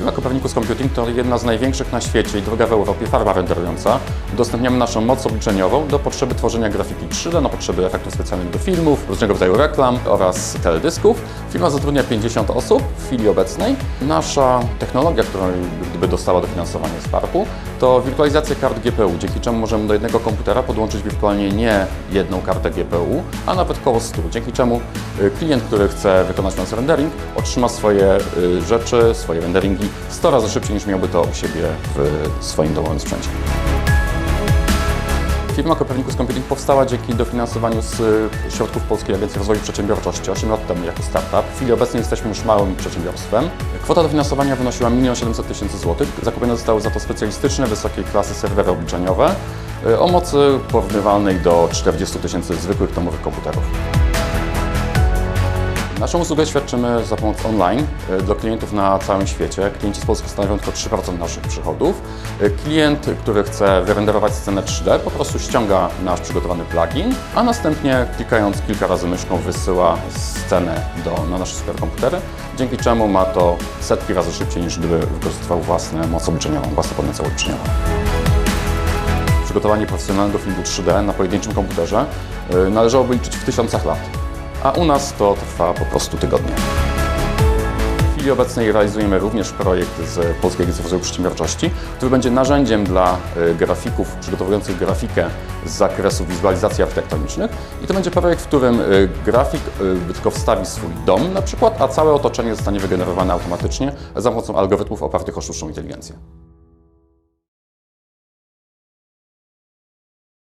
Copernicus Computing to jedna z największych na świecie i druga w Europie farma renderująca. Udostępniamy naszą moc obliczeniową do potrzeby tworzenia grafiki 3D, na potrzeby efektów specjalnych do filmów, różnego rodzaju reklam oraz teledysków. Firma zatrudnia 50 osób w chwili obecnej. Nasza technologia, którą gdyby dostała dofinansowanie z FARP-u, to wirtualizacja kart GPU, dzięki czemu możemy do jednego komputera podłączyć wirtualnie nie jedną kartę GPU, a nawet około 100, dzięki czemu y, klient, który chce wykonać nas rendering, otrzyma swoje y, rzeczy, swoje renderingi 100 razy szybciej niż miałby to u siebie w swoim domowym sprzęcie. Firma Copernicus Computing powstała dzięki dofinansowaniu z y, środków Polskiej Agencji Rozwoju Przedsiębiorczości 8 lat temu jako startup. W chwili obecnej jesteśmy już małym przedsiębiorstwem. Kwota dofinansowania wynosiła 1 700 tysięcy złotych. Zakupione zostały za to specjalistyczne, wysokiej klasy serwery obliczeniowe y, o mocy porównywalnej do 40 tysięcy zwykłych domowych komputerów. Naszą usługę świadczymy za pomocą online y, dla klientów na całym świecie. Klienci z Polski stanowią tylko 3% naszych przychodów. Y, Klient, który chce wyrenderować scenę 3D, po prostu ściąga nasz przygotowany plugin, a następnie klikając kilka razy myszką wysyła scenę do, na nasze superkomputery, dzięki czemu ma to setki razy szybciej niż gdyby wykorzystywał własną moc obliczeniową, własny potencjał obliczeniowy. Przygotowanie profesjonalnego filmu 3D na pojedynczym komputerze y, należałoby liczyć w tysiącach lat a u nas to trwa po prostu tygodnie. W chwili obecnej realizujemy również projekt z Polskiej Agencji Rozwoju Przedsiębiorczości, który będzie narzędziem dla y, grafików przygotowujących grafikę z zakresu wizualizacji architektonicznych i to będzie projekt, w którym y, grafik y, tylko wstawi swój dom na przykład, a całe otoczenie zostanie wygenerowane automatycznie za pomocą algorytmów opartych o sztuczną inteligencję.